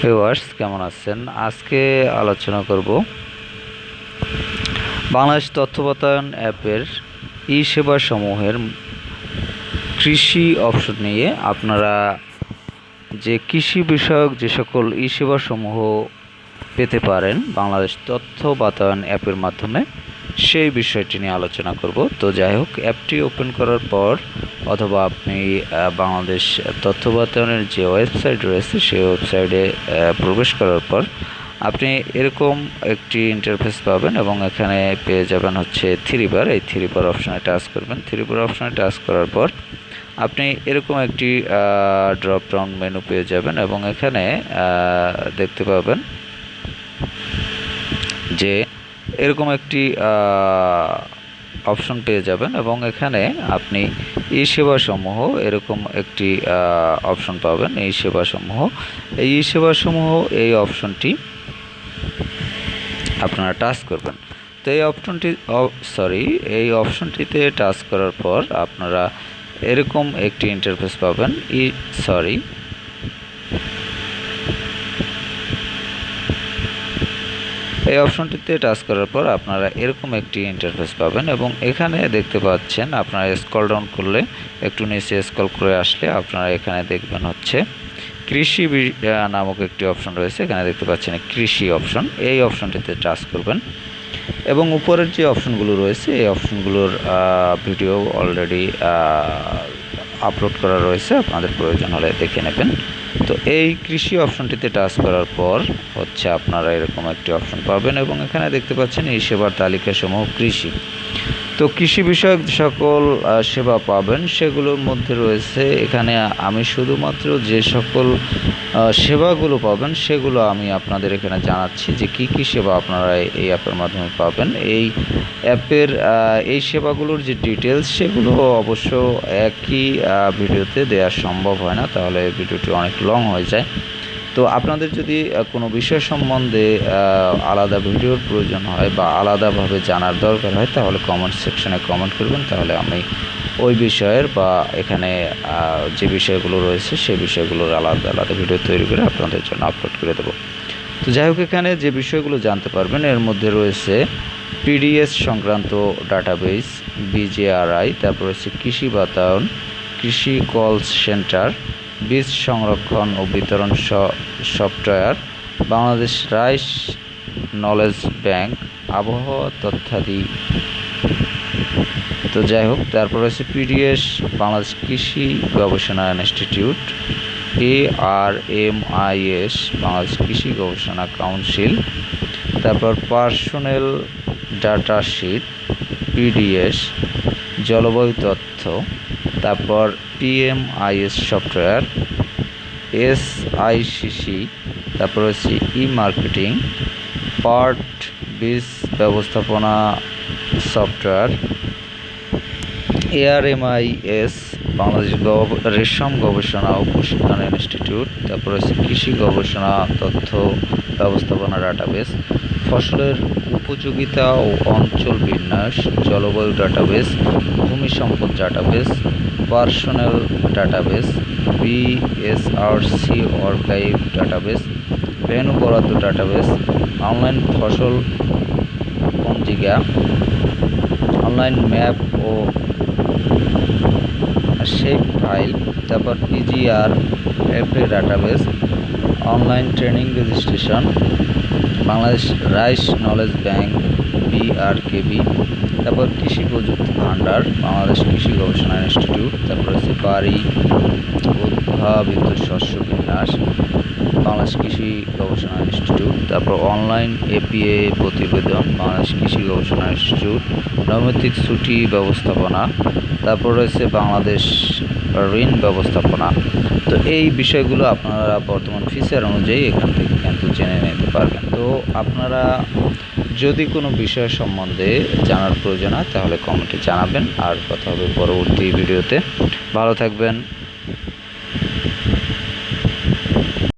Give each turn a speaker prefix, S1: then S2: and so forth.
S1: Viewers কেমন আছেন? আজকে আলোচনা করব বাংলাদেশ তথ্য বাতায়ন অ্যাপের ই সেবা সমূহের কৃষি অপশন নিয়ে আপনারা যে কৃষি বিষয়ক যে সকল ই সেবা সমূহ পেতে পারেন বাংলাদেশ তথ্য বাতায়ন অ্যাপের মাধ্যমে। সেই বিষয়টি নিয়ে আলোচনা করব। তো যাই হোক, অ্যাপটি ওপেন করার পর অথবা আপনি বাংলাদেশ তথ্য বাতায়নের যে ওয়েবসাইট রয়েছে, সেই ওয়েবসাইটে প্রবেশ করার পর আপনি এরকম একটি ইন্টারফেস পাবেন এবং এখানে পেয়ে যাবেন হচ্ছে থ্রি বার এই থ্রি বার অপশানে টাচ করবেন। থ্রি বার অপশানে টাচ করার পর আপনি এরকম একটি ড্রপ ডাউন মেনু পেয়ে যাবেন এবং এখানে দেখতে পাবেন যে এরকম একটি অপশন পেয়ে যাবেন এবং এখানে আপনি ই সেবাসমূহ এরকম একটি অপশন পাবেন এই সেবাসমূহ এই ই সেবা সমূহ এই অপশনটি আপনারা টাচ করবেন। তো এই অপশনটি সরি এই অপশনটিতে টাচ করার পর আপনারা এরকম একটি ইন্টারফেস পাবেন ই সরি এই অপশনটিতে টাচ করার পর আপনারা এরকম একটি ইন্টারফেস পাবেন এবং এখানে দেখতে পাচ্ছেন আপনারা স্কল ডাউন করলে, একটু নিচে স্কল করে আসলে আপনারা এখানে দেখবেন হচ্ছে কৃষি নামক একটি অপশন রয়েছে। এখানে দেখতে পাচ্ছেন কৃষি অপশন এই অপশনটিতে টাচ করবেন এবং উপরের যে অপশনগুলো রয়েছে, এই অপশনগুলোর ভিডিও অলরেডি আপলোড করা রয়েছে, আপনাদের প্রয়োজন হলে দেখে নেবেন। তো এই কৃষি অপশনটিতে টাচ করার পর হচ্ছে আপনারা এরকম একটি অপশন পাবেন এবং এখানে দেখতে পাচ্ছেন এই সেবার তালিকাসমূহ কৃষি। তো কৃষি বিষয়ক সকল সেবা পাবেন, সেগুলোর মধ্যে রয়েছে, এখানে আমি শুধুমাত্র যে সকল সেবাগুলো পাবেন, সেগুলো আমি আপনাদের এখানে জানাচ্ছি যে কি কি সেবা আপনারা এই অ্যাপের মাধ্যমে পাবেন। এই অ্যাপের এই সেবাগুলোর যে ডিটেলস সেগুলো অবশ্য একই ভিডিওতে দেওয়া সম্ভব হয় না, তাহলে ভিডিওটি অনেক লং হয়ে যায়। তো আপনাদের যদি কোনো বিষয় সম্বন্ধে আলাদা ভিডিওর প্রয়োজন হয় বা আলাদাভাবে জানার দরকার হয়, তাহলে কমেন্ট সেকশনে কমেন্ট করবেন। তাহলে আমি ওই বিষয়ের বা এখানে যে বিষয়গুলো রয়েছে সেই বিষয়গুলোর আলাদা আলাদা ভিডিও তৈরি করে আপনাদের জন্য আপলোড করে দেবো। তো যাই হোক, এখানে যে বিষয়গুলো জানতে পারবেন, এর মধ্যে রয়েছে পিডিএস সংক্রান্ত ডাটাবেস বিজেআরআই তারপর রয়েছে কৃষি বাতায়ন, কৃষি কল সেন্টার বীজ সংরক্ষণ ও বিতরণ software, Bangladesh rice knowledge bank, আবহাওয়া তথ্যাদি। তো যাই হোক, তারপর রয়েছে পিডিএস বাংলাদেশ কৃষি গবেষণা institute, A R M I S, Bangladesh কৃষি গবেষণা কাউন্সিল। তারপর পার্সোনেল ডাটা শিট পিডিএস জলবায়ু তথ্য। তারপর পিএমআইএস সফটওয়্যার এস আইসিসি তারপর হচ্ছে ই মার্কেটিং পার্ট বীজ ব্যবস্থাপনা সফটওয়্যার এআরএমআইএস বাংলাদেশ রেশম গবেষণা ও প্রশিক্ষণ ইনস্টিটিউট, তারপর হচ্ছে কৃষি গবেষণা, তথ্য ব্যবস্থাপনা ডাটাবেস ফসলের উপযোগিতা ও অঞ্চল বিন্যাস, জলবায়ু ডাটাবেস, ভূমি সম্পদ database, personal database, BSRC archive database, venue বরাদ্দ ডাটাবেস, অনলাইন ফসল পঞ্জিকা, অনলাইন ম্যাপ ও শেপ ফাইল, তারপর PGR FD database, online training registration Bangladesh rice knowledge bank, BRKB, তারপর কৃষি প্রযুক্তি ভাণ্ডার, বাংলাদেশ কৃষি গবেষণা ইনস্টিটিউট, তারপর হচ্ছে উদ্ভাবিত শস্য বিন্যাস বাংলাদেশ কৃষি গবেষণা ইনস্টিটিউট, তারপর অনলাইন এপিএ প্রতিবেদন, বাংলাদেশ কৃষি গবেষণা ইনস্টিটিউট, নৈমিত্তিক ছুটি ব্যবস্থাপনা, তারপর রয়েছে বাংলাদেশ ঋণ ব্যবস্থাপনা। তো এই বিষয়গুলো আপনারা বর্তমান ফিচার অনুযায়ী এখান থেকে কিন্তু জেনে নিতে পারবেন। তো আপনারা যদি কোনো বিষয় সম্বন্ধে জানার প্রয়োজন হয় তাহলে কমেন্টে জানাবেন। আর কথা হবে পরবর্তী ভিডিওতে। ভালো থাকবেন।